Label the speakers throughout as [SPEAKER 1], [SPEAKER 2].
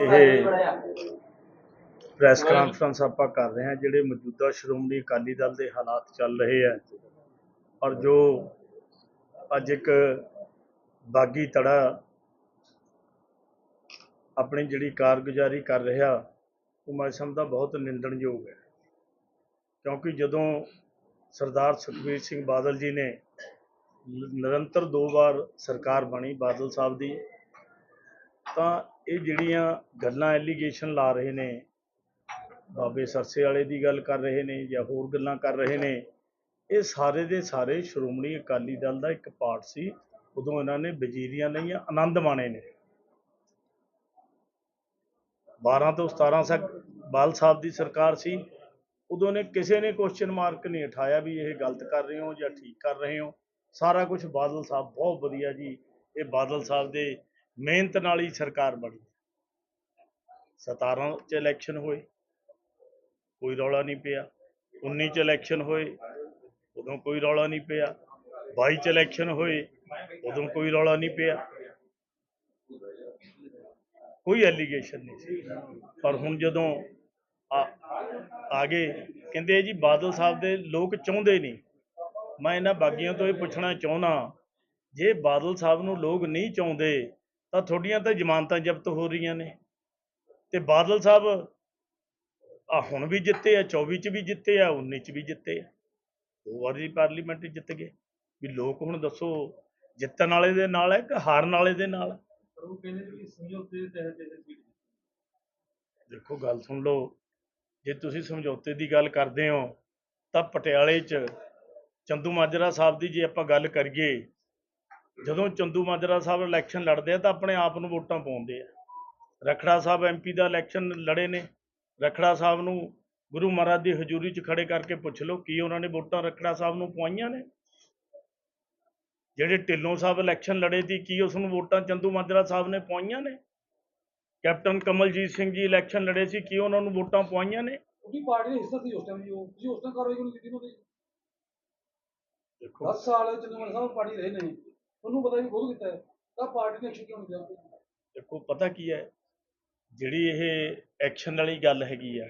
[SPEAKER 1] ਇਹ press conference ਆਪਾਂ ਕਰ ਰਹੇ ਹਾਂ, ਜਿਹੜੇ ਮੌਜੂਦਾ ਸ਼੍ਰੋਮਣੀ ਅਕਾਲੀ ਦਲ ਦੇ ਹਾਲਾਤ ਚੱਲ ਰਹੇ ਆ। ਔਰ ਜੋ ਅੱਜ ਇੱਕ ਬਾਗੀ ਤੜਾ ਆਪਣੀ ਜਿਹੜੀ ਕਾਰਗੁਜ਼ਾਰੀ ਕਰ ਰਿਹਾ, ਉਹ ਮੈਂ ਸਮਝਦਾ ਬਹੁਤ ਨਿੰਦਣਯੋਗ ਹੈ। ਕਿਉਂਕਿ ਜਦੋਂ ਸਰਦਾਰ ਸੁਖਬੀਰ ਸਿੰਘ ਬਾਦਲ ਜੀ ਨੇ, ਨਿਰੰਤਰ ਦੋ ਵਾਰ ਸਰਕਾਰ ਬਣੀ ਬਾਦਲ ਸਾਹਿਬ ਦੀ, ਤਾਂ ਇਹ ਜਿਹੜੀਆਂ ਗੱਲਾਂ ਐਲੀਗੇਸ਼ਨ ਲਾ ਰਹੇ ਨੇ, ਬਾਬੇ ਸਰਸੇ ਵਾਲੇ ਦੀ ਗੱਲ ਕਰ ਰਹੇ ਨੇ ਜਾਂ ਹੋਰ ਗੱਲਾਂ ਕਰ ਰਹੇ ਨੇ, ਇਹ ਸਾਰੇ ਦੇ ਸਾਰੇ ਸ਼੍ਰੋਮਣੀ ਅਕਾਲੀ ਦਲ ਦਾ ਇੱਕ ਪਾਰਟ ਸੀ, ਉਦੋਂ ਇਹਨਾਂ ਨੇ ਵਜ਼ੀਰੀਆਂ ਲਈਆਂ ਆਨੰਦ ਮਾਣੇ ਨੇ। 12 ਤੋਂ 17 ਤੱਕ ਬਾਲ ਸਾਹਿਬ ਦੀ ਸਰਕਾਰ ਸੀ, ਉਦੋਂ ਨੇ ਕਿਸੇ ਨੇ ਕੁਐਸਚਨ ਮਾਰਕ ਨਹੀਂ ਉਠਾਇਆ ਵੀ ਇਹ ਗਲਤ ਕਰ ਰਹੇ ਹੋ ਜਾਂ ਠੀਕ ਕਰ ਰਹੇ ਹੋ। ਸਾਰਾ ਕੁਝ ਬਾਦਲ ਸਾਹਿਬ ਬਹੁਤ ਵਧੀਆ ਜੀ, ਇਹ ਬਾਦਲ ਸਾਹਿਬ ਦੇ ਮਿਹਨਤ ਨਾਲ ਹੀ ਸਰਕਾਰ ਬਣੀ 17 ਚ ਇਲੈਕਸ਼ਨ ਹੋਏ, ਕੋਈ ਰੌਲਾ ਨਹੀਂ ਪਿਆ। 19 ਚ ਇਲੈਕਸ਼ਨ ਹੋਏ, ਉਦੋਂ ਕੋਈ ਰੌਲਾ ਨਹੀਂ ਪਿਆ। 22 ਚ ਇਲੈਕਸ਼ਨ ਹੋਏ, ਉਦੋਂ ਕੋਈ ਰੌਲਾ ਨਹੀਂ ਪਿਆ। ਕੋਈ ਐਲੀਗੇਸ਼ਨ ਨਹੀਂ ਸੀ। ਪਰ ਹੁਣ ਜਦੋਂ ਆ ਆ ਗਏ ਕਹਿੰਦੇ ਜੀ, ਬਾਦਲ ਸਾਹਿਬ ਦੇ ਲੋਕ ਚਾਹੁੰਦੇ ਨਹੀਂ। ਮੈਂ ਇਹਨਾਂ ਬਾਗੀਆਂ ਤੋਂ ਇਹ ਪੁੱਛਣਾ ਚਾਹੁੰਦਾ ਜੇ ਬਾਦਲ ਸਾਹਿਬ ਨੂੰ ਲੋਕ ਨਹੀਂ ਚਾਹੁੰਦੇ ਤਾਂ ਤੁਹਾਡੀਆਂ ਤਾਂ ਜ਼ਮਾਨਤਾਂ ਜ਼ਬਤ ਹੋ ਰਹੀਆਂ ਨੇ। ਤੇ ਬਾਦਲ ਸਾਹਿਬ ਆ ਹੁਣ ਵੀ ਜਿੱਤੇ ਆ 24 ਚ ਵੀ ਜਿੱਤੇ ਆ 19 ਚ ਵੀ ਜਿੱਤੇ ਆ। ਦੋ ਵਾਰੀ ਪਾਰਲੀਮੈਂਟ ਜਿੱਤ ਗਏ। ਵੀ ਲੋਕ ਹੁਣ ਦੱਸੋ ਜਿੱਤਣ ਵਾਲੇ ਦੇ ਨਾਲ ਹੈ ਕਿ ਹਾਰਨ ਵਾਲੇ ਦੇ ਨਾਲ?
[SPEAKER 2] ਪਰ ਉਹ ਕਹਿੰਦੇ ਵੀ ਸਮਝੌਤੇ ਦੇ ਤਹਿਤ ਇਹ ਸੀਟ
[SPEAKER 1] ਦੇਖੋ ਗੱਲ ਸੁਣ ਲਓ। ਜੇ ਤੁਸੀਂ ਸਮਝੌਤੇ ਦੀ ਗੱਲ ਕਰਦੇ ਹੋ ਤਾਂ ਪਟਿਆਲੇ 'ਚ ਚੰਦੂ ਮਾਜਰਾ ਸਾਹਿਬ ਦੀ ਜੇ ਆਪਾਂ ਗੱਲ ਕਰੀਏ ਜਦੋਂ ਚੰਦੂ ਮਾਜਰਾ ਸਾਹਿਬ ਇਲੈਕਸ਼ਨ ਲੜਦੇ ਆ ਤਾਂ ਆਪਣੇ ਆਪ ਨੂੰ ਵੋਟਾਂ ਪਾਉਂਦੇ ਆ। ਰਖੜਾ ਸਾਹਿਬ ਐਮਪੀ ਦਾ ਇਲੈਕਸ਼ਨ ਲੜੇ ਨੇ। ਰਖੜਾ ਸਾਹਿਬ ਨੂੰ ਗੁਰੂ ਮਹਾਰਾਜ ਦੀ ਹਜ਼ੂਰੀ 'ਚ ਖੜੇ ਕਰਕੇ ਪੁੱਛ ਲਓ ਕੀ ਉਹਨਾਂ ਨੇ ਵੋਟਾਂ ਰਖੜਾ ਸਾਹਿਬ ਨੂੰ ਪਵਾਈਆਂ ਨੇ? ਜਿਹੜੇ ਢਿੱਲੋਂ ਸਾਹਿਬ ਇਲੈਕਸ਼ਨ ਲੜੇ ਸੀ ਕੀ ਉਸ ਨੂੰ ਵੋਟਾਂ ਚੰਦੂ ਮਾਜਰਾ ਸਾਹਿਬ ਨੇ ਪਵਾਈਆਂ ਨੇ? ਕੈਪਟਨ ਕਮਲਜੀਤ ਸਿੰਘ ਜੀ ਇਲੈਕਸ਼ਨ ਲੜੇ ਸੀ ਕੀ ਉਹਨਾਂ ਨੂੰ ਵੋਟਾਂ ਪਵਾਈਆਂ ਨੇ?
[SPEAKER 2] ਉਹਦੀ ਪਾਰਟੀ ਦਾ ਹਿੱਸਾ ਸੀ ਉਸ ਟਾਈਮ ਜੀ ਉਹ। ਤੁਸੀਂ ਉਸ ਟਾਈਮ ਕਾਰਵਾਈ ਕਿਉਂ ਨਹੀਂ ਕੀਤੀ
[SPEAKER 1] ਦੇਖੋ।
[SPEAKER 2] 10 ਸਾਲ ਚੰਦੂਮਾਨ ਸਾਹਿਬ ਪਾਰਟੀ ਰਹੇ ਨਹੀਂ ਉਹਨੂੰ ਪਤਾ ਵੀ ਖੁਦ ਕੀਤਾ ਹੈ। ਤਾਂ ਪਾਰਟੀ ਨੇ ਐਕਸ਼ਨ ਕਿਉਂ ਨਹੀਂ
[SPEAKER 1] ਦੇਖੋ, ਪਤਾ ਕੀ ਹੈ? ਜਿਹੜੀ ਇਹ ਐਕਸ਼ਨ ਵਾਲੀ ਗੱਲ ਹੈਗੀ ਆ,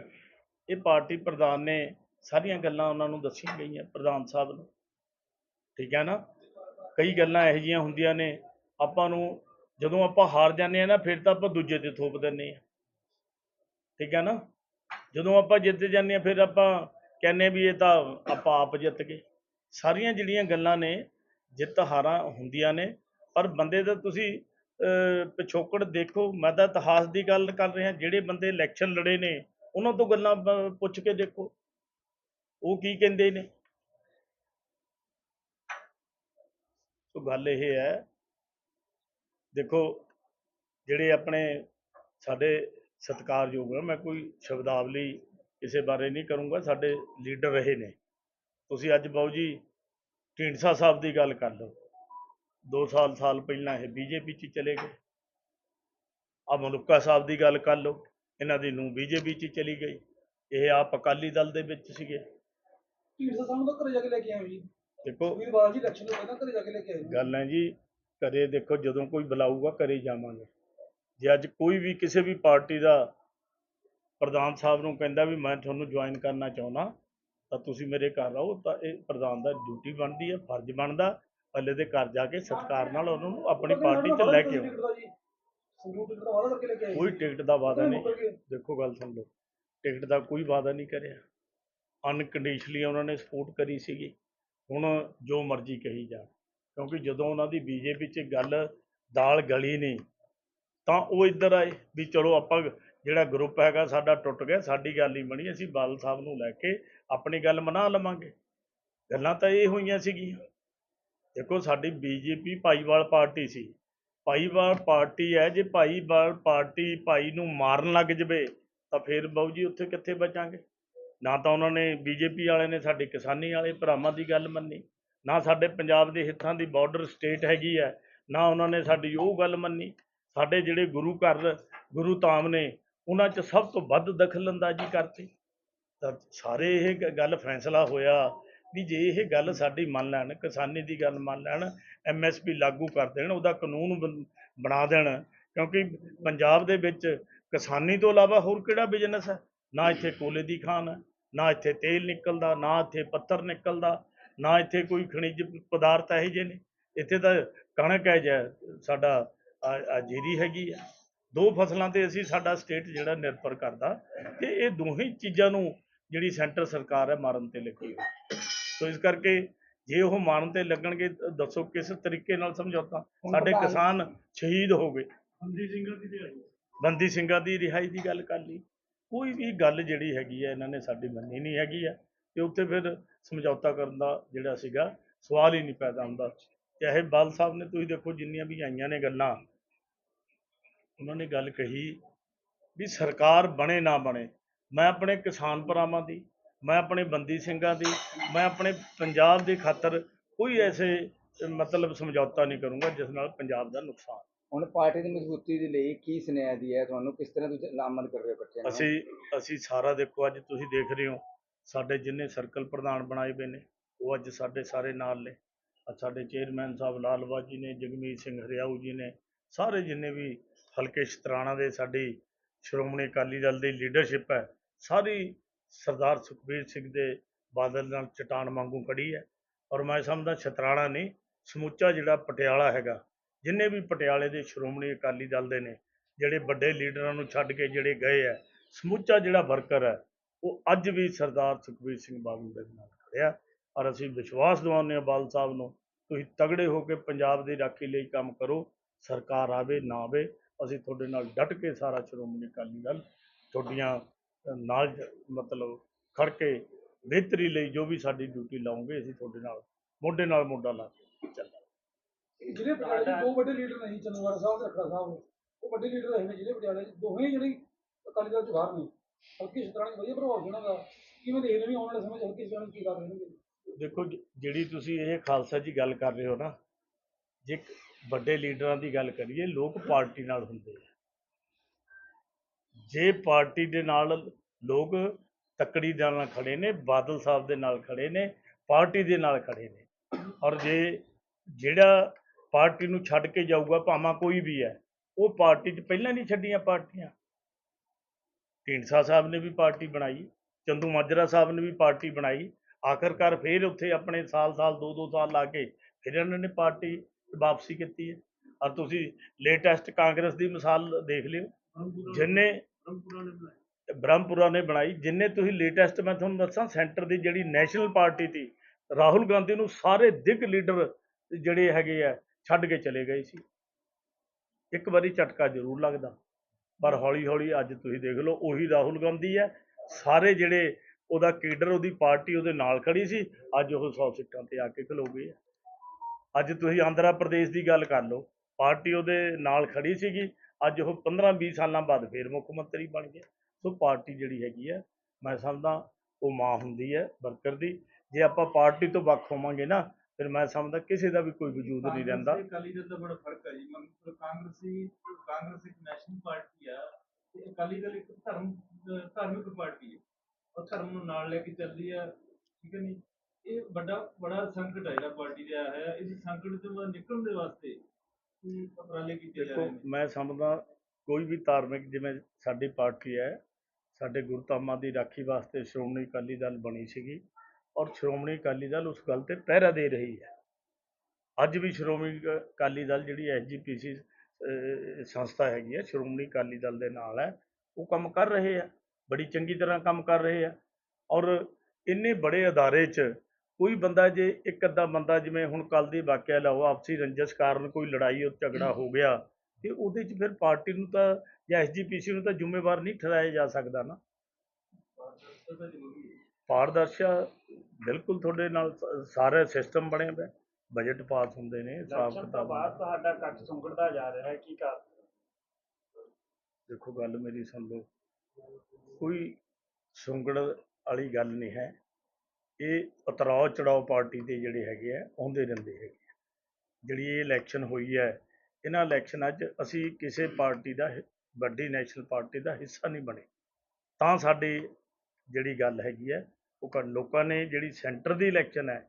[SPEAKER 1] ਇਹ ਪਾਰਟੀ ਪ੍ਰਧਾਨ ਨੇ ਸਾਰੀਆਂ ਗੱਲਾਂ ਉਹਨਾਂ ਨੂੰ ਦੱਸੀਆਂ ਗਈਆਂ, ਪ੍ਰਧਾਨ ਸਾਹਿਬ ਨੂੰ। ਠੀਕ ਹੈ ਨਾ? ਕਈ ਗੱਲਾਂ ਇਹੋ ਜਿਹੀਆਂ ਹੁੰਦੀਆਂ ਨੇ, ਆਪਾਂ ਨੂੰ ਜਦੋਂ ਆਪਾਂ ਹਾਰ ਜਾਂਦੇ ਆ ਨਾ, ਫਿਰ ਤਾਂ ਆਪਾਂ ਦੂਜੇ ਤੇ ਥੋਪ ਦਿੰਦੇ ਆ ਠੀਕ ਹੈ ਨਾ? ਜਦੋਂ ਆਪਾਂ ਜਿੱਤ ਜਾਂਦੇ ਆ ਫਿਰ ਆਪਾਂ ਕਹਿੰਦੇ ਵੀ ਇਹ ਤਾਂ ਆਪਾਂ ਆਪ ਜਿੱਤ ਗਏ। ਸਾਰੀਆਂ ਜਿਹੜੀਆਂ ਗੱਲਾਂ ਨੇ ਜਿੱਤ ਹਾਰਾਂ ਹੁੰਦੀਆਂ ਨੇ, ਪਰ ਬੰਦੇ ਦਾ ਤੁਸੀਂ ਪਿਛੋਕੜ ਦੇਖੋ, ਮੈਂ ਤਾਂ ਇਤਿਹਾਸ ਦੀ ਗੱਲ ਕਰ ਰਿਹਾ, ਜਿਹੜੇ ਬੰਦੇ ਇਲੈਕਸ਼ਨ ਲੜੇ ਨੇ, ਉਹਨਾਂ ਤੋਂ ਗੱਲਾਂ ਬ- ਪੁੱਛ ਕੇ ਦੇਖੋ, ਉਹ ਕੀ ਕਹਿੰਦੇ ਨੇ? ਸੋ ਗੱਲ ਇਹ ਹੈ, ਦੇਖੋ, ਜਿਹੜੇ ਆਪਣੇ ਸਾਡੇ ਸਤਿਕਾਰਯੋਗ ਆ, ਮੈਂ ਕੋਈ ਸ਼ਬਦਾਵਲੀ ਕਿਸੇ ਬਾਰੇ ਨਹੀਂ ਕਰੂੰਗਾ, ਸਾਡੇ ਲੀਡਰ ਰਹੇ ਨੇ। ਤੁਸੀਂ ਅੱਜ ਬਾਊ ਜੀ ਢੀਂਡਸਾ ਸਾਹਿਬ ਦੀ ਗੱਲ ਕਰ ਲਓ। ਦੋ ਸਾਲ ਸਾਲ ਪਹਿਲਾਂ ਇਹ ਬੀਜੇਪੀ 'ਚ ਚਲੇ ਗਏ। ਆ ਮਲੂਕਾ ਸਾਹਿਬ ਦੀ ਗੱਲ ਕਰ ਲਓ ਇਹਨਾਂ ਦੀ ਨੂੰ ਬੀਜੇਪੀ 'ਚ ਚਲੀ ਗਈ। ਇਹ ਆਪ ਅਕਾਲੀ ਦਲ ਦੇ ਵਿੱਚ ਸੀਗੇ।
[SPEAKER 2] ਢੀਂਡਸਾ ਸਾਹਿਬ ਨੂੰ ਤਾਂ ਘਰੇ ਜਾ ਕੇ ਲੈ ਕੇ ਆਏ ਹੋ ਜੀ।
[SPEAKER 1] ਦੇਖੋ।
[SPEAKER 2] ਵੀਰ ਬਾਦਲ ਜੀ ਇਲੈਕਸ਼ਨ ਤੋਂ ਪਹਿਲਾਂ ਘਰੇ ਜਾ ਕੇ ਲੈ ਕੇ ਆਏ ਹੋ।
[SPEAKER 1] ਗੱਲ ਹੈ ਜੀ ਘਰੇ ਦੇਖੋ ਜਦੋਂ ਕੋਈ ਬੁਲਾਊਗਾ ਘਰੇ ਜਾਵਾਂਗੇ। ਜੇ ਅੱਜ ਕੋਈ ਵੀ ਕਿਸੇ ਵੀ ਪਾਰਟੀ ਦਾ ਪ੍ਰਧਾਨ ਸਾਹਿਬ ਨੂੰ ਕਹਿੰਦਾ ਵੀ ਮੈਂ ਤੁਹਾਨੂੰ ਜੁਆਇਨ ਕਰਨਾ ਚਾਹੁੰਦਾ ਤਾਂ ਤੁਸੀਂ ਮੇਰੇ ਘਰ ਆਓ ਤਾਂ ਇਹ ਪ੍ਰਧਾਨ ਦਾ ਡਿਊਟੀ ਬਣਦੀ ਹੈ ਫਰਜ਼ ਬਣਦਾ ਪਹਿਲੇ ਦੇ ਘਰ ਜਾ ਕੇ ਸਤਿਕਾਰ ਨਾਲ ਉਹਨਾਂ ਨੂੰ ਆਪਣੀ ਪਾਰਟੀ 'ਚ ਲੈ ਕੇ ਆਓ। ਕੋਈ ਟਿਕਟ ਦਾ ਵਾਅਦਾ ਨਹੀਂ। ਦੇਖੋ ਗੱਲ ਸੁਣ ਲਓ ਟਿਕਟ ਦਾ ਕੋਈ ਵਾਅਦਾ ਨਹੀਂ ਕਰਿਆ। ਅਨਕੰਡੀਸ਼ਨਲੀ ਉਹਨਾਂ ਨੇ ਸਪੋਰਟ ਕਰੀ ਸੀਗੀ। ਹੁਣ ਜੋ ਮਰਜ਼ੀ ਕਹੀ ਜਾ ਕਿਉਂਕਿ ਜਦੋਂ ਉਹਨਾਂ ਦੀ ਬੀਜੇਪੀ 'ਚ ਗੱਲ ਦਾਲ ਗਲੀ ਨਹੀਂ ਤਾਂ ਉਹ ਇੱਧਰ ਆਏ ਵੀ ਚਲੋ ਆਪਾਂ ਜਿਹੜਾ ਗਰੁੱਪ ਹੈਗਾ ਸਾਡਾ ਟੁੱਟ ਗਿਆ, ਸਾਡੀ ਗੱਲ ਨਹੀਂ ਬਣੀ, ਅਸੀਂ ਬਾਲ ਸਾਹਿਬ ਨੂੰ ਲੈ ਕੇ ਆਪਣੀ ਗੱਲ ਮਨਾ ਲਵਾਂਗੇ। ਗੱਲਾਂ ਤਾਂ ਇਹ ਹੋਈਆਂ ਸੀਗੀਆਂ। ਦੇਖੋ, ਸਾਡੀ ਬੀਜੇਪੀ ਭਾਈਵਾਲ ਪਾਰਟੀ ਸੀ। ਭਾਈਵਾਲ ਪਾਰਟੀ ਹੈ, ਜੇ ਭਾਈਵਾਲ ਪਾਰਟੀ ਭਾਈ ਨੂੰ ਮਾਰਨ ਲੱਗ ਜਵੇ, ਤਾਂ ਫਿਰ ਬਾਊ ਜੀ ਉੱਥੇ ਕਿੱਥੇ ਬਚਾਂਗੇ? ਨਾ ਤਾਂ ਉਹਨਾਂ ਨੇ ਬੀਜੇਪੀ ਵਾਲੇ ਨੇ ਸਾਡੇ ਕਿਸਾਨੀ ਵਾਲੇ ਭਰਾਵਾਂ ਦੀ ਗੱਲ ਮੰਨੀ, ਨਾ ਸਾਡੇ ਪੰਜਾਬ ਦੇ ਹਿੱਤਾਂ ਦੀ ਬਾਰਡਰ ਸਟੇਟ ਹੈਗੀ ਹੈ, ਨਾ ਉਹਨਾਂ ਨੇ ਸਾਡੀ ਉਹ ਗੱਲ ਮੰਨੀ। ਸਾਡੇ ਜਿਹੜੇ ਗੁਰੂ ਘਰ, ਗੁਰੂ ਧਾਮ ਨੇ ਉਹਨਾਂ 'ਚ ਸਭ ਤੋਂ ਵੱਧ ਦਖਲਅੰਦਾਜ਼ੀ ਕਰਤੀ। ਤਾਂ ਸਾਰੇ ਇਹ ਗੱਲ ਫੈਸਲਾ ਹੋਇਆ ਵੀ ਜੇ ਇਹ ਗੱਲ ਸਾਡੀ ਮੰਨ ਲੈਣ, ਕਿਸਾਨੀ ਦੀ ਗੱਲ ਮੰਨ ਲੈਣ ਐਮਐਸਪੀ ਲਾਗੂ ਕਰ ਦੇਣ, ਉਹਦਾ ਕਾਨੂੰਨ ਬਣ- ਬਣਾ ਦੇਣ, ਕਿਉਂਕਿ ਪੰਜਾਬ ਦੇ ਵਿੱਚ ਕਿਸਾਨੀ ਤੋਂ ਇਲਾਵਾ ਹੋਰ ਕਿਹੜਾ ਬਿਜ਼ਨਸ ਹੈ? ਨਾ ਇੱਥੇ ਕੋਲੇ ਦੀ ਖਾਨ ਹੈ, ਨਾ ਇੱਥੇ ਤੇਲ ਨਿਕਲਦਾ, ਨਾ ਇੱਥੇ ਪੱਥਰ ਨਿਕਲਦਾ, ਨਾ ਇੱਥੇ ਕੋਈ ਖਣਿਜ ਪਦਾਰਥ ਇਹੋ ਜਿਹੇ ਨੇ। ਇੱਥੇ ਤਾਂ ਕਣਕ ਹੈ ਜਾਂ ਸਾਡਾ ਆ- ਜੀਰੀ ਹੈਗੀ ਹੈ। ਦੋ ਫਸਲਾਂ ਤੇ ਅਸੀਂ ਸਾਡਾ ਸਟੇਟ ਜਿਹੜਾ ਨਿਰਭਰ ਕਰਦਾ ਤੇ ਇਹ ਦੋਹੇ ਚੀਜ਼ਾਂ ਨੂੰ ਜਿਹੜੀ ਸੈਂਟਰ ਸਰਕਾਰ ਹੈ ਮਾਰਨ ਤੇ ਲੱਗੀ ਹੋਈ। ਸੋ ਇਸ ਕਰਕੇ ਜੇ ਉਹ ਮਾਰਨ ਤੇ ਲੱਗਣਗੇ ਤਾਂ ਦੱਸੋ ਕਿਸ ਤਰੀਕੇ ਨਾਲ ਸਮਝੌਤਾ? ਸਾਡੇ ਕਿਸਾਨ ਸ਼ਹੀਦ ਹੋ ਗਏ।
[SPEAKER 2] ਬੰਦੀ ਸਿੰਘਾਂ ਦੀ ਰਿਹਾਈ
[SPEAKER 1] ਬੰਦੀ ਸਿੰਘਾਂ ਦੀ ਰਿਹਾਈ ਦੀ ਗੱਲ ਕਰ ਲਈ। ਕੋਈ ਵੀ ਗੱਲ ਜਿਹੜੀ ਹੈਗੀ ਹੈ ਇਹਨਾਂ ਨੇ ਸਾਡੀ ਮੰਨੀ ਨਹੀਂ ਹੈਗੀ ਹੈ ਤੇ ਉੱਥੇ ਫਿਰ ਸਮਝੌਤਾ ਕਰਨ ਦਾ ਜਿਹੜਾ ਸੀਗਾ ਸਵਾਲ ਹੀ ਨਹੀਂ ਪੈਦਾ ਹੁੰਦਾ। ਚਾਹੇ ਬਾਲ ਸਾਹਿਬ ਨੇ ਤੁਸੀਂ ਦੇਖੋ ਜਿੰਨੀਆਂ ਵੀ ਆਈਆਂ ਨੇ ਗੱਲਾਂ ਉਹਨਾਂ ਨੇ ਗੱਲ ਕਹੀ ਵੀ ਸਰਕਾਰ ਬਣੇ ਨਾ ਬਣੇ ਮੈਂ ਆਪਣੇ ਕਿਸਾਨ ਭਰਾਵਾਂ ਦੀ ਮੈਂ ਆਪਣੇ ਬੰਦੀ ਸਿੰਘਾਂ ਦੀ ਮੈਂ ਆਪਣੇ ਪੰਜਾਬ ਦੀ ਖਾਤਰ ਕੋਈ ਐਸੇ ਮਤਲਬ ਸਮਝੌਤਾ ਨਹੀਂ ਕਰੂੰਗਾ ਜਿਸ ਨਾਲ ਪੰਜਾਬ ਦਾ ਨੁਕਸਾਨ।
[SPEAKER 3] ਹੁਣ ਪਾਰਟੀ ਦੀ ਮਜ਼ਬੂਤੀ ਦੇ ਲਈ ਕੀ ਸੁਨੇਹਾ ਦੀ ਹੈ ਤੁਹਾਨੂੰ? ਕਿਸ ਤਰ੍ਹਾਂ ਤੁਸੀਂ ਅਮਲ ਕਰ ਰਹੇ ਹੋ ਬੱਚਿਆਂ ਨੂੰ?
[SPEAKER 1] ਅਸੀਂ ਅਸੀਂ ਸਾਰਾ ਦੇਖੋ ਅੱਜ ਤੁਸੀਂ ਦੇਖ ਰਹੇ ਹੋ ਸਾਡੇ ਜਿੰਨੇ ਸਰਕਲ ਪ੍ਰਧਾਨ ਬਣਾਏ ਪਏ ਨੇ ਉਹ ਅੱਜ ਸਾਡੇ ਸਾਰੇ ਨਾਲ ਨੇ। ਸਾਡੇ ਚੇਅਰਮੈਨ ਸਾਹਿਬ ਲਾਲਵਾ ਜੀ ਨੇ ਜਗਮੀਤ ਸਿੰਘ ਹਰਿਆਊ ਜੀ ਨੇ ਸਾਰੇ ਜਿੰਨੇ ਵੀ ਹਲਕੇ ਸ਼ਤਰਾਣਾ ਦੇ ਸਾਡੀ ਸ਼੍ਰੋਮਣੀ ਅਕਾਲੀ ਦਲ ਦੀ ਲੀਡਰਸ਼ਿਪ ਹੈ। ਸਾਰੀ ਸਰਦਾਰ ਸੁਖਬੀਰ ਸਿੰਘ ਦੇ ਬਾਦਲ ਨਾਲ ਚਟਾਨ ਵਾਂਗੂ ਖੜੀ ਹੈ ਔਰ ਮੈਂ ਸਮਝਦਾ ਸ਼ਤਰਾਣਾ ਨਹੀਂ, ਸਮੁੱਚਾ ਜਿਹੜਾ ਪਟਿਆਲਾ ਹੈਗਾ, ਜਿੰਨੇ ਵੀ ਪਟਿਆਲੇ ਦੇ ਸ਼੍ਰੋਮਣੀ ਅਕਾਲੀ ਦਲ ਦੇ ਨੇ, ਜਿਹੜੇ ਵੱਡੇ ਲੀਡਰਾਂ ਨੂੰ ਛੱਡ ਕੇ ਜਿਹੜੇ ਗਏ ਹੈ, ਸਮੁੱਚਾ ਜਿਹੜਾ ਵਰਕਰ ਹੈ, ਉਹ ਅੱਜ ਵੀ ਸਰਦਾਰ ਸੁਖਬੀਰ ਸਿੰਘ ਬਾਦਲ ਦੇ ਨਾਲ ਖੜਿਆ ਔਰ ਅਸੀਂ ਵਿਸ਼ਵਾਸ ਦਿਵਾਉਂਦੇ ਹਾਂ ਬਾਦਲ ਸਾਹਿਬ ਨੂੰ, ਤੁਸੀਂ ਤਗੜੇ ਹੋ ਕੇ ਪੰਜਾਬ ਦੀ ਰਾਖੀ ਲਈ ਕੰਮ ਕਰੋ, ਸਰਕਾਰ ਆਵੇ, ਨਾ ਆਵੇ ਅਸੀਂ ਤੁਹਾਡੇ ਨਾਲ ਡਟ ਕੇ ਸਾਰਾ ਸ਼੍ਰੋਮਣੀ ਅਕਾਲੀ ਦਲ ਤੁਹਾਡੀਆਂ ਨਾਲ ਮਤਲਬ ਖੜ ਕੇ ਬਿਹਤਰੀ ਲਈ ਜੋ ਵੀ ਸਾਡੀ ਡਿਊਟੀ ਲਾਉਂਗੇ ਅਸੀਂ ਤੁਹਾਡੇ ਨਾਲ ਮੋਢੇ ਨਾਲ ਮੋਢਾ ਲਾ ਕੇ ਚੱਲਾਂਗੇ।
[SPEAKER 2] ਜਿਹੜੇ ਪਟਿਆਲੇ ਦੇ ਦੋ ਵੱਡੇ ਲੀਡਰ ਨੇ ਚੰਦਵਾੜਾ ਸਾਹਿਬ ਤੇ ਅਖੜਾ ਸਾਹਿਬ ਉਹ ਵੱਡੇ ਲੀਡਰ ਰਹੇ ਨੇ ਜਿਹੜੇ ਪਟਿਆਲੇ ਦੇ। ਦੋਵੇਂ ਹੀ ਜਿਹੜੀ ਅਕਾਲੀ ਦਲ ਚੁਹਾਰ ਨੇ ਹਲਕੀ ਸ਼ਤਰਾਣੀ ਵਧੀਆ ਪ੍ਰਭਾਵ ਉਹਨਾਂ ਦਾ। ਕਿਵੇਂ ਦੇਖਦੇ ਵੀ ਆਉਣ ਵਾਲੇ ਸਮੇਂ 'ਚ ਹਲਕੀ ਸ਼ਤਰਾਣੀ ਕੀ ਕਰ ਰਹੇ ਨੇ
[SPEAKER 1] ਦੇਖੋ ਜਿਹੜੀ ਤੁਸੀਂ ਇਹ ਖਾਲਸਾ ਜੀ ਗੱਲ ਕਰ ਰਹੇ ਹੋ ਨਾ ਜੇ ਵੱਡੇ ਲੀਡਰਾਂ ਦੀ ਗੱਲ ਕਰੀਏ, ਲੋਕ ਪਾਰਟੀ ਨਾਲ ਹੁੰਦੇ ਆ। ਜੇ ਪਾਰਟੀ ਦੇ ਨਾਲ ਲੋਕ ਤੱਕੜੀ ਦੇ ਨਾਲ ਖੜੇ ਨੇ, ਬਾਦਲ ਸਾਹਿਬ ਦੇ ਨਾਲ ਖੜੇ ਨੇ, ਪਾਰਟੀ ਦੇ ਨਾਲ ਖੜੇ ਨੇ, ਔਰ ਜੇ ਜਿਹੜਾ ਪਾਰਟੀ ਨੂੰ ਛੱਡ ਕੇ ਜਾਊਗਾ, ਭਾਵੇਂ ਕੋਈ ਵੀ ਹੈ, ਉਹ ਪਾਰਟੀ 'ਚ ਪਹਿਲਾਂ ਨਹੀਂ ਛੱਡੀਆਂ ਪਾਰਟੀਆਂ। ਢੀਂਡਸਾ ਸਾਹਿਬ ਨੇ ਵੀ ਪਾਰਟੀ ਬਣਾਈ, ਚੰਦੂ ਮਾਜਰਾ ਸਾਹਿਬ ਨੇ ਵੀ ਪਾਰਟੀ ਬਣਾਈ, ਆਖਰਕਾਰ ਫਿਰ ਉੱਥੇ ਆਪਣੇ ਸਾਲ-ਸਾਲ, ਦੋ-ਦੋ ਸਾਲ ਲਾ ਕੇ ਫਿਰ ਇਹਨਾਂ ਨੇ ਪਾਰਟੀ ਵਾਪਸੀ ਕੀਤੀ ਹੈ। ਔਰ ਤੁਸੀਂ ਲੇਟੈਸਟ ਕਾਂਗਰਸ ਦੀ ਮਿਸਾਲ ਦੇਖ ਲਿਓ। ਜਿੰਨੇ ਬ੍ਰਹਮਪੁਰਾ ਨੇ ਬਣਾਈ। ਜਿੰਨੇ ਤੁਸੀਂ ਲੇਟੈਸਟ ਮੈਂ ਤੁਹਾਨੂੰ ਦੱਸਾਂ ਸੈਂਟਰ ਦੀ ਜਿਹੜੀ ਨੈਸ਼ਨਲ ਪਾਰਟੀ ਸੀ ਰਾਹੁਲ ਗਾਂਧੀ ਨੂੰ ਸਾਰੇ ਦਿਗ ਲੀਡਰ ਜਿਹੜੇ ਹੈਗੇ ਆ ਛੱਡ ਕੇ ਚਲੇ ਗਏ ਸੀ। ਇੱਕ ਵਾਰੀ ਝਟਕਾ ਜ਼ਰੂਰ ਲੱਗਦਾ। ਪਰ ਹੌਲੀ ਹੌਲੀ ਅੱਜ ਤੁਸੀਂ ਦੇਖ ਲਓ ਉਹੀ ਰਾਹੁਲ ਗਾਂਧੀ ਹੈ। ਸਾਰੇ ਜਿਹੜੇ ਉਹਦਾ ਕੇਡਰ ਉਹਦੀ ਪਾਰਟੀ ਉਹਦੇ ਨਾਲ ਖੜੀ ਸੀ। ਅੱਜ ਉਹ 100 ਸੀਟਾਂ ਤੇ ਆ ਕੇ ਖਲੋ ਗਏ ਅੱਜ ਤੁਸੀਂ ਆਂਧਰਾ ਪ੍ਰਦੇਸ਼ ਦੀ ਗੱਲ ਕਰ ਲਓ ਪਾਰਟੀ ਉਹਦੇ ਨਾਲ ਖੜੀ ਸੀਗੀ ਅੱਜ ਉਹ 15 20 ਸਾਲਾਂ ਬਾਅਦ ਫੇਰ ਮੁੱਖ ਮੰਤਰੀ ਬਣ ਗਿਆ। ਸੋ ਪਾਰਟੀ ਜਿਹੜੀ ਹੈਗੀ ਹੈ ਮੈਂ ਸਮਝਦਾ ਉਹ ਮਾਂ ਹੁੰਦੀ ਹੈ ਵਰਕਰ ਦੀ। ਜੇ ਆਪਾਂ ਪਾਰਟੀ ਤੋਂ ਵੱਖ ਹੋਵਾਂਗੇ ਨਾ ਫਿਰ ਮੈਂ ਸਮਝਦਾ ਕਿਸੇ ਦਾ ਵੀ ਕੋਈ ਵਜੂਦ ਨਹੀਂ ਰਹਿੰਦਾ।
[SPEAKER 4] ਅਕਾਲੀ ਦਲ ਦਾ ਬੜਾ ਫ਼ਰਕ ਹੈ ਜੀ ਮਤਲਬ ਕਾਂਗਰਸੀ ਕਾਂਗਰਸ ਇੱਕ ਨੈਸ਼ਨਲ ਪਾਰਟੀ ਆ ਤੇ ਅਕਾਲੀ ਦਲ ਇੱਕ ਧਰਮ ਧਾਰਮਿਕ ਪਾਰਟੀ ਹੈ। ਉਹ ਧਰਮ ਨੂੰ ਨਾਲ ਲੈ ਕੇ ਚੱਲਦੀ ਆ ਠੀਕ ਹੈ ਨਹੀਂ ਇਹ ਵੱਡਾ, ਬੜਾ ਸੰਕਟ ਹੈ ਜਿਹੜਾ ਪਾਰਟੀ ਦਾ ਹੈ। ਇਸ ਸੰਕਟ ਤੋਂ ਨਿਕਲਣ ਦੇ ਵਾਸਤੇ ਕੀ ਉਪਰਾਲੇ ਕੀਤੇ ਜਾ
[SPEAKER 1] ਦੇਖੋ
[SPEAKER 4] ਰਹੇ ਨੇ?
[SPEAKER 1] ਮੈਂ ਸਮਝਦਾ, ਕੋਈ ਵੀ ਧਾਰਮਿਕ ਜਿਵੇਂ ਸਾਡੀ ਪਾਰਟੀ ਹੈ, ਸਾਡੇ ਗੁਰਧਾਮਾਂ ਦੀ ਰਾਖੀ ਵਾਸਤੇ ਸ਼੍ਰੋਮਣੀ ਅਕਾਲੀ ਦਲ ਬਣੀ ਸੀਗੀ ਔਰ ਸ਼੍ਰੋਮਣੀ ਅਕਾਲੀ ਦਲ ਉਸ ਗੱਲ ਤੇ ਪਹਿਰਾ ਦੇ ਰਹੀ ਹੈ। ਅੱਜ ਵੀ ਸ਼੍ਰੋਮਣੀ ਅਕ ਅਕਾਲੀ ਦਲ ਜਿਹੜੀ ਐਸਜੀਪੀਸੀ ਸੰਸਥਾ ਹੈਗੀ ਹੈ, ਸ਼੍ਰੋਮਣੀ ਅਕਾਲੀ ਦਲ ਦੇ ਨਾਲ ਹੈ, ਉਹ ਕੰਮ ਕਰ ਰਹੇ ਆ। ਬੜੀ ਚੰਗੀ ਤਰ੍ਹਾਂ ਕੰਮ ਕਰ ਰਹੇ ਆ। ਔਰ ਇੰਨੇ ਬੜੇ ਅਦਾਰੇ 'ਚ ਕੋਈ ਬੰਦਾ ਜੇ ਇੱਕ ਅੱਧਾ ਬੰਦਾ ਜਿਵੇਂ ਹੁਣ ਕੱਲ ਦੀ ਵਾਕਿਆ ਲਾਓ ਆਪਸੀ ਰੰਜਸ ਕਾਰਨ ਕੋਈ ਲੜਾਈ ਉਹ ਝਗੜਾ ਹੋ। ਗਿਆ ਤੇ ਉਹਦੇ 'ਚ ਫਿਰ ਪਾਰਟੀ ਨੂੰ ਤਾਂ ਜਾਂ ਐਸਜੀਪੀਸੀ ਨੂੰ ਤਾਂ ਜ਼ਿੰਮੇਵਾਰ ਨਹੀਂ ਠਹਿਰਾਇਆ ਜਾ ਸਕਦਾ ਨਾ। ਪਾਰਦਰਸ਼ਾ ਬਿਲਕੁਲ ਤੁਹਾਡੇ ਨਾਲ ਸਾਰਾ ਸਿਸਟਮ ਬਣਿਆ ਹੋਇਆ ਬਜਟ ਪਾਸ ਹੁੰਦੇ ਨੇ ਹਿਸਾਬ ਕਿਤਾਬ।
[SPEAKER 5] ਬਾਅਦ। ਤੁਹਾਡਾ ਕੱਟ ਸੁੰਗੜਦਾ ਜਾ ਰਿਹਾ ਹੈ ਕੀ ਕਾਰਨ?
[SPEAKER 1] ਦੇਖੋ ਗੱਲ ਮੇਰੀ ਸੁਣ ਲਓ। ਕੋਈ ਸੁੰਗੜ ਵਾਲੀ ਗੱਲ ਨਹੀਂ ਹੈ। ਇਹ ਉਤਰਾਓ ਚੜਾਓ ਪਾਰਟੀ ਦੇ ਜਿਹੜੇ ਹੈਗੇ ਆ, ਆਉਂਦੇ ਰਹਿੰਦੇ ਹੈਗੇ ਆ। ਜਿਹੜੀ ਇਹ ਇਲੈਕਸ਼ਨ ਹੋਈ ਹੈ, ਇਹਨਾਂ ਇਲੈਕਸ਼ਨਾਂ 'ਚ ਅਸੀਂ ਕਿਸੇ ਪਾਰਟੀ ਦਾ ਵੱਡੀ ਨੈਸ਼ਨਲ ਪਾਰਟੀ ਦਾ ਹਿੱਸਾ ਨਹੀਂ ਬਣੇ ਤਾਂ ਸਾਡੀ ਜਿਹੜੀ ਗੱਲ ਹੈਗੀ ਹੈ, ਉਹ ਕਰ ਲੋਕਾਂ ਨੇ ਜਿਹੜੀ ਸੈਂਟਰ ਦੀ ਇਲੈਕਸ਼ਨ ਹੈ,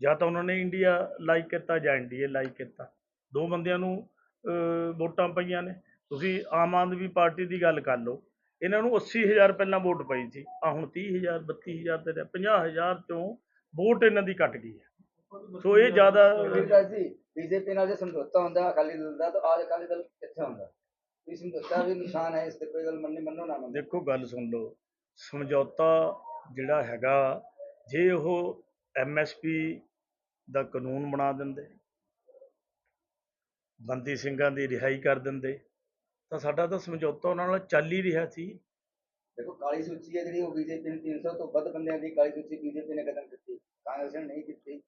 [SPEAKER 1] ਜਾਂ ਤਾਂ ਉਹਨਾਂ ਨੇ ਇੰਡੀਆ ਲਾਈਕ ਕੀਤਾ ਜਾਂ ਇੰਡੀਆ ਲਾਈਕ ਕੀਤਾ, ਦੋ ਬੰਦਿਆਂ ਨੂੰ ਵੋਟਾਂ ਪਈਆਂ ਨੇ ਤੁਸੀਂ ਆਮ ਆਦਮੀ ਪਾਰਟੀ ਦੀ ਗੱਲ ਕਰ ਲਓ ਇਹਨਾਂ ਨੂੰ 80000 ਪਹਿਲਾਂ ਵੋਟ ਪਈ ਸੀ। ਆ ਹੁਣ 30000 32000 ਤੇ 50000 ਚੋਂ ਵੋਟ ਇਹਨਾਂ ਦੀ ਘਟ ਗਈ ਹੈ। ਸੋ ਇਹ ਜ਼ਿਆਦਾ
[SPEAKER 3] ਬੀਜੇਪੀ ਨਾਲ ਜੇ ਸਮਝੌਤਾ ਹੁੰਦਾ ਅਕਾਲੀ ਦਲ ਦਾ ਤਾਂ ਅੱਜ ਅਕਾਲੀ ਦਲ ਕਿੱਥੇ ਹੁੰਦਾ? ਇਹ ਸਮਝੌਤਾ ਵੀ ਨਿਸ਼ਾਨ ਹੈ ਇਸ ਤੇ ਕੋਈ ਗੱਲ ਮੰਨੀ ਮੰਨੋ ਨਾ ਮੰਨੋ।
[SPEAKER 1] ਦੇਖੋ ਗੱਲ ਸੁਣ ਲਓ। ਸਮਝੌਤਾ ਜਿਹੜਾ ਹੈਗਾ ਜੇ ਉਹ ਐਮਐਸਪੀ ਦਾ ਕਾਨੂੰਨ ਬਣਾ ਦਿੰਦੇ ਬੰਦੀ ਸਿੰਘਾਂ ਦੀ ਰਿਹਾਈ ਕਰ ਦਿੰਦੇ ਤਾਂ ਸਾਡਾ ਤਾਂ ਸਮਝੌਤਾ ਉਹਨਾਂ ਨਾਲ ਚੱਲ ਹੀ ਰਿਹਾ ਸੀ।
[SPEAKER 3] ਦੇਖੋ ਕਾਲੀ ਸੂਚੀ ਹੈ ਜਿਹੜੀ ਉਹ ਬੀਜੇਪੀ ਨੇ 300 ਤੋਂ ਵੱਧ ਬੰਦਿਆਂ ਦੀ ਕਾਲੀ ਸੂਚੀ ਬੀਜੇਪੀ ਨੇ ਕਦਮ ਕੀਤੀ। ਕਾਂਗਰਸ ਨੇ ਨਹੀਂ ਕੀਤੀ।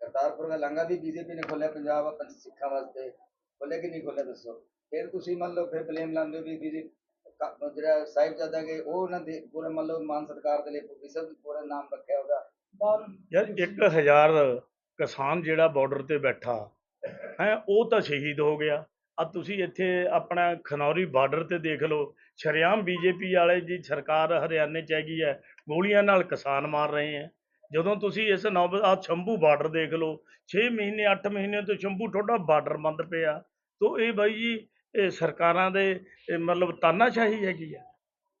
[SPEAKER 3] ਕਰਤਾਰਪੁਰ ਦਾ ਲਾਂਘਾ ਵੀ ਬੀਜੇਪੀ ਨੇ ਖੋਲਿਆ ਪੰਜਾਬ ਪੰਜ ਸਿੱਖਾਂ ਵਾਸਤੇ। ਖੋਲਿਆ ਕਿ ਨਹੀਂ ਖੋਲਿਆ ਦੱਸੋ? ਫਿਰ ਤੁਸੀਂ ਮੰਨ ਲਓ ਫਿਰ ਬਲੇਮ ਲਾਉਂਦੇ ਹੋ ਵੀ ਬੀਜੇ ਜਿਹੜਾ ਸਾਹਿਬਜ਼ਾਦਾ ਕੇ ਉਹ ਉਹਨਾਂ ਦੇ ਪੂਰਾ ਮੰਨ ਲਓ ਮਾਨ ਸਤਿਕਾਰ ਦੇ ਲਈ ਵਿਸ਼ਵ ਪੂਰਾ ਨਾਮ ਰੱਖਿਆ ਉਹਦਾ।
[SPEAKER 1] ਯਾਰ 1000 ਕਿਸਾਨ ਜਿਹੜਾ ਬਾਰਡਰ ਤੇ ਬੈਠਾ ਹੈ ਉਹ ਤਾਂ ਸ਼ਹੀਦ ਹੋ ਗਿਆ। ਆ ਤੁਸੀਂ ਇੱਥੇ ਆਪਣਾ ਖਨੌਰੀ ਬਾਰਡਰ ਤੇ ਦੇਖ ਲਓ ਸ਼ਰੇਆਮ ਬੀਜੇਪੀ ਵਾਲੇ ਜੀ ਸਰਕਾਰ ਹਰਿਆਣੇ ਚ ਹੈਗੀ ਹੈ ਗੋਲੀਆਂ ਨਾਲ ਕਿਸਾਨ ਮਾਰ ਰਹੇ ਹੈ ਜਦੋਂ ਤੁਸੀਂ ਇਸ ਨੌਬ ਆ ਸ਼ੰਭੂ ਬਾਰਡਰ ਦੇਖ ਲਓ 6 ਮਹੀਨੇ 8 ਮਹੀਨੇ ਤੋਂ ਸ਼ੰਭੂ ਤੁਹਾਡਾ ਬਾਰਡਰ ਬੰਦ ਪਿਆ ਤੋ ਇਹ ਬਾਈ ਜੀ ਇਹ ਸਰਕਾਰਾਂ ਦੇ ਮਤਲਬ ਤਾਨਾਸ਼ਾਹੀ ਹੈਗੀ ਆ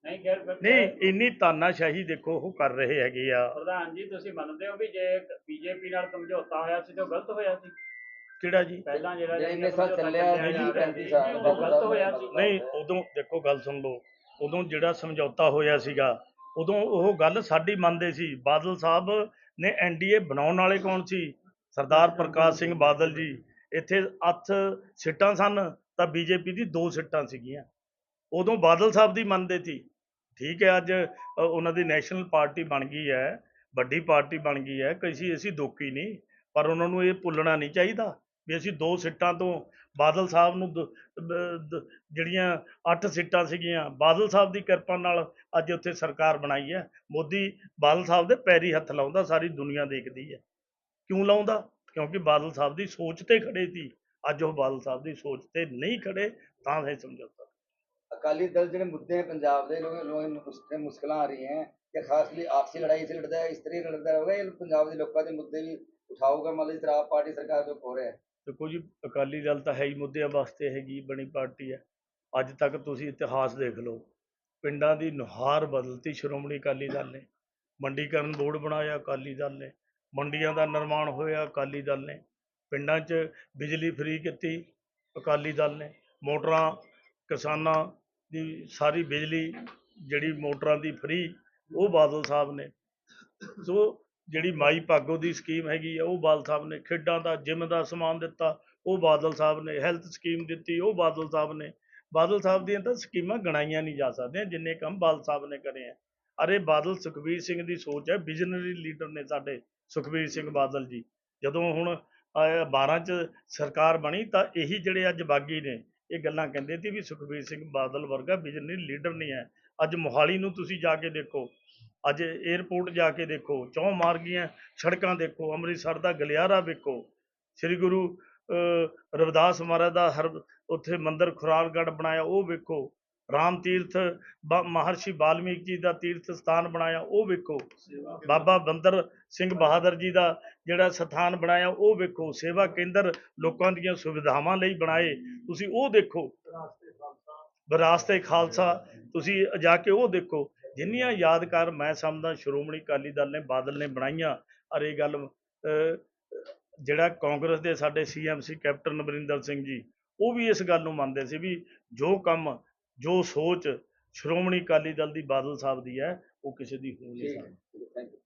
[SPEAKER 5] ਨਹੀਂ ਖੈਰ
[SPEAKER 1] ਨਹੀਂ ਇੰਨੀ ਤਾਨਾਸ਼ਾਹੀ ਦੇਖੋ ਉਹ ਕਰ ਰਹੇ ਹੈਗੇ ਆ
[SPEAKER 5] ਪ੍ਰਧਾਨ ਜੀ ਤੁਸੀਂ ਮੰਨਦੇ ਹੋ ਵੀ ਜੇ ਬੀਜੇਪੀ ਨਾਲ ਸਮਝੌਤਾ ਹੋਇਆ ਸੀ ਤਾਂ ਉਹ ਗਲਤ ਹੋਇਆ ਸੀ
[SPEAKER 1] ਕਿਹੜਾ ਜੀ?
[SPEAKER 5] ਪਹਿਲਾਂ ਜਿਹੜਾ
[SPEAKER 3] ਜਿਹੜਾ ਸਾਲ ਚੱਲਿਆ
[SPEAKER 5] ਚੱਲਿਆ
[SPEAKER 3] ਜੀ
[SPEAKER 5] ਜਾ ਰਿਹਾ
[SPEAKER 3] 35 ਸਾਲ
[SPEAKER 5] ਉਹ ਗਲਤ ਹੋਇਆ ਸੀ।
[SPEAKER 1] ਨਹੀਂ ਉਦੋਂ ਦੇਖੋ ਗੱਲ ਸੁਣ ਲਓ। ਉਦੋਂ ਜਿਹੜਾ ਸਮਝੌਤਾ ਹੋਇਆ ਸੀਗਾ ਉਦੋਂ ਉਹ ਗੱਲ ਸਾਡੀ ਮੰਨਦੇ ਸੀ। ਬਾਦਲ ਸਾਹਿਬ ਨੇ ਐਨਡੀਏ ਬਣਾਉਣ ਵਾਲੇ ਕੌਣ ਸੀ? ਸਰਦਾਰ ਪ੍ਰਕਾਸ਼ ਸਿੰਘ ਬਾਦਲ ਜੀ। ਇੱਥੇ ਅੱਠ ਸੀਟਾਂ ਸਨ ਤਾਂ ਬੀਜੇਪੀ ਦੀ ਦੋ ਸੀਟਾਂ ਸੀਗੀਆਂ। ਉਦੋਂ ਬਾਦਲ ਸਾਹਿਬ ਦੀ ਮੰਨਦੇ ਸੀ। ਠੀਕ ਹੈ ਅੱਜ ਉਹਨਾਂ ਦੀ ਨੈਸ਼ਨਲ ਪਾਰਟੀ ਬਣ ਗਈ ਹੈ ਵੱਡੀ ਪਾਰਟੀ ਬਣ ਗਈ ਹੈ। ਕਿਸੇ ਅਸੀਂ ਦੋਖੀ ਨਹੀਂ ਪਰ ਉਹਨਾਂ ਨੂੰ ਇਹ ਭੁੱਲਣਾ ਨਹੀਂ ਚਾਹੀਦਾ। ਵੀ ਅਸੀਂ ਦੋ ਸੀਟਾਂ ਤੋਂ ਬਾਦਲ ਸਾਹਿਬ ਨੂੰ ਦ- ਜਿਹੜੀਆਂ ਅੱਠ ਸੀਟਾਂ ਸੀਗੀਆਂ, ਬਾਦਲ ਸਾਹਿਬ ਦੀ ਕਿਰਪਾ ਨਾਲ ਅੱਜ ਉੱਥੇ ਸਰਕਾਰ ਬਣਾਈ ਹੈ। ਮੋਦੀ ਬਾਦਲ ਸਾਹਿਬ ਦੇ ਪੈਰੀ ਹੱਥ ਲਾਉਂਦਾ, ਸਾਰੀ ਦੁਨੀਆ ਦੇਖਦੀ ਹੈ। ਕਿਉਂ ਲਾਉਂਦਾ? ਕਿਉਂਕਿ ਬਾਦਲ ਸਾਹਿਬ ਦੀ ਸੋਚ ਤੇ ਖੜੇ ਸੀ। ਅੱਜ ਉਹ ਬਾਦਲ ਸਾਹਿਬ ਦੀ ਸੋਚ ਤੇ ਨਹੀਂ ਖੜੇ, ਤਾਂ ਇਹ ਸਮਝੌਤਾ।
[SPEAKER 3] ਅਕਾਲੀ ਦਲ ਜਿਹੜੇ ਮੁੱਦੇ ਹੈ ਪੰਜਾਬ ਦੇ, ਲੋਕ ਨੂੰ ਮੁਸ਼ਕਿਲਾਂ ਮੁਸ਼ਕਿਲਾਂ ਆ ਰਹੀਆਂ ਕਿ ਖਾਸ ਲਈ ਆਪਸੀ ਲੜਾਈ ਸੇ ਲੜਦਾ ਹੈ ਇਸ ਤਰ੍ਹਾਂ ਲੜਦਾ ਰਹੋਗਾ ਇਹ ਪੰਜਾਬ ਦੇ ਲੋਕਾਂ ਦੇ ਮੁੱਦੇ ਵੀ ਉਠਾਊਗਾ। ਮਤਲਬ ਇਸ ਪਾਰਟੀ ਸਰਕਾਰ ਤੋਂ ਹੋ ਰਿਹਾ ਹੈ।
[SPEAKER 1] ਦੇਖੋ ਜੀ ਅਕਾਲੀ ਦਲ ਤਾਂ ਹੈ ਹੀ ਮੁੱਦਿਆਂ ਵਾਸਤੇ ਹੈਗੀ ਬਣੀ ਪਾਰਟੀ ਹੈ। ਅੱਜ ਤੱਕ ਤੁਸੀਂ ਇਤਿਹਾਸ ਦੇਖ ਲਓ। ਪਿੰਡਾਂ ਦੀ ਨੁਹਾਰ ਬਦਲਤੀ ਸ਼੍ਰੋਮਣੀ ਅਕਾਲੀ ਦਲ ਨੇ। ਮੰਡੀਕਰਨ ਬੋਰਡ ਬਣਾਇਆ ਅਕਾਲੀ ਦਲ ਨੇ। ਮੰਡੀਆਂ ਦਾ ਨਿਰਮਾਣ ਹੋਇਆ ਅਕਾਲੀ ਦਲ ਨੇ। ਪਿੰਡਾਂ 'ਚ ਬਿਜਲੀ ਫ੍ਰੀ ਕੀਤੀ ਅਕਾਲੀ ਦਲ ਨੇ। ਮੋਟਰਾਂ, ਕਿਸਾਨਾਂ ਦੀ ਸਾਰੀ ਬਿਜਲੀ ਜਿਹੜੀ ਮੋਟਰਾਂ ਦੀ ਫ੍ਰੀ, ਉਹ ਬਾਦਲ ਸਾਹਿਬ ਨੇ। ਸੋ ਜਿਹੜੀ ਮਾਈ ਭਾਗੋ ਦੀ ਸਕੀਮ ਹੈਗੀ ਆ, ਉਹ ਬਾਦਲ ਸਾਹਿਬ ਨੇ ਖੇਡਾਂ ਦਾ, ਜਿਮ ਦਾ ਸਮਾਨ ਦਿੱਤਾ, ਉਹ ਬਾਦਲ ਸਾਹਿਬ ਨੇ ਹੈਲਥ ਸਕੀਮ ਦਿੱਤੀ, ਉਹ ਬਾਦਲ ਸਾਹਿਬ ਨੇ, ਬਾਦਲ ਸਾਹਿਬ ਦੀਆਂ ਤਾਂ ਸਕੀਮਾਂ ਗਣਾਈਆਂ ਨਹੀਂ ਜਾ ਸਕਦੀਆਂ, ਜਿੰਨੇ ਕੰਮ ਬਾਦਲ ਸਾਹਿਬ ਨੇ ਕਰੇ ਆ। ਅਰੇ ਬਾਦਲ ਸੁਖਬੀਰ ਸਿੰਘ ਦੀ ਸੋਚ ਹੈ ਵਿਜ਼ਨਰੀ ਲੀਡਰ ਨੇ ਸਾਡੇ ਸੁਖਬੀਰ ਸਿੰਘ ਬਾਦਲ ਜੀ। ਜਦੋਂ ਹੁਣ ਆਹ 12 ਚ ਸਰਕਾਰ ਬਣੀ ਤਾਂ ਇਹੀ ਜਿਹੜੇ ਅੱਜ ਬਾਗੀ ਨੇ ਇਹ ਗੱਲਾਂ ਕਹਿੰਦੇ ਸੀ ਵੀ ਸੁਖਬੀਰ ਸਿੰਘ ਬਾਦਲ ਵਰਗਾ ਵਿਜ਼ਨਰੀ ਲੀਡਰ ਨਹੀਂ ਹੈ। ਅੱਜ ਮੋਹਾਲੀ ਨੂੰ ਤੁਸੀਂ ਜਾ ਕੇ ਦੇਖੋ, ਅੱਜ 에ਅਰਪੋਰਟ ਜਾ ਕੇ ਦੇਖੋ ਚੌਂ ਮਾਰਗੀਆਂ ਸੜਕਾਂ ਦੇਖੋ, ਅੰਮ੍ਰਿਤਸਰ ਦਾ ਗਲਿਆਰਾ ਵੇਖੋ। ਸ੍ਰੀ ਗੁਰੂ ਰਵਿਦਾਸ ਮਹਾਰਾਜ ਦਾ ਹਰ, ਉੱਥੇ ਮੰਦਿਰ ਖੁਰਾਲਗੜ੍ਹ ਬਣਾਇਆ, ਉਹ ਵੇਖੋ। ਰਾਮ ਤੀਰਥ ਮਹਰਸ਼ੀ ਵਾਲਮੀਕ ਜੀ ਦਾ ਤੀਰਥ ਸਥਾਨ ਬਣਾਇਆ ਉਹ ਵੇਖੋ। ਬਾਬਾ ਬੰਦਰ ਸਿੰਘ ਬਹਾਦਰ ਜੀ ਦਾ ਜਿਹੜਾ ਸਥਾਨ ਬਣਾਇਆ ਉਹ ਵੇਖੋ। ਸੇਵਾ ਕੇਂਦਰ ਲੋਕਾਂ ਦੀਆਂ ਸੁਵਿਧਾਵਾਂ ਲਈ ਬਣਾਏ। ਤੁਸੀਂ ਉਹ ਦੇਖੋ। ਵਿਰਾਸਤ ਖਾਲਸਾ। ਤੁਸੀਂ ਜਾ ਕੇ ਉਹ ਦੇਖੋ। ਜਿੰਨੀਆਂ ਯਾਦਗਾਰ ਮੈਂ ਸਮਝਦਾ ਸ਼੍ਰੋਮਣੀ ਅਕਾਲੀ ਦਲ ਨੇ ਬਾਦਲ ਨੇ ਬਣਾਈਆਂ। ਔਰ ਇਹ ਗੱਲ ਜਿਹੜਾ ਕਾਂਗਰਸ ਦੇ ਸਾਡੇ ਸੀਐਮਸੀ ਕੈਪਟਨ ਅਮਰਿੰਦਰ ਸਿੰਘ ਜੀ ਉਹ ਵੀ ਇਸ ਗੱਲ ਨੂੰ ਮੰਨਦੇ ਸੀ ਵੀ ਜੋ ਕੰਮ ਜੋ ਸੋਚ ਸ਼੍ਰੋਮਣੀ ਅਕਾਲੀ ਦਲ ਦੀ ਬਾਦਲ ਸਾਹਿਬ ਦੀ ਹੈ ਉਹ ਕਿਸੇ ਦੀ ਹੋ ਨਹੀਂ ਸਕਦੀ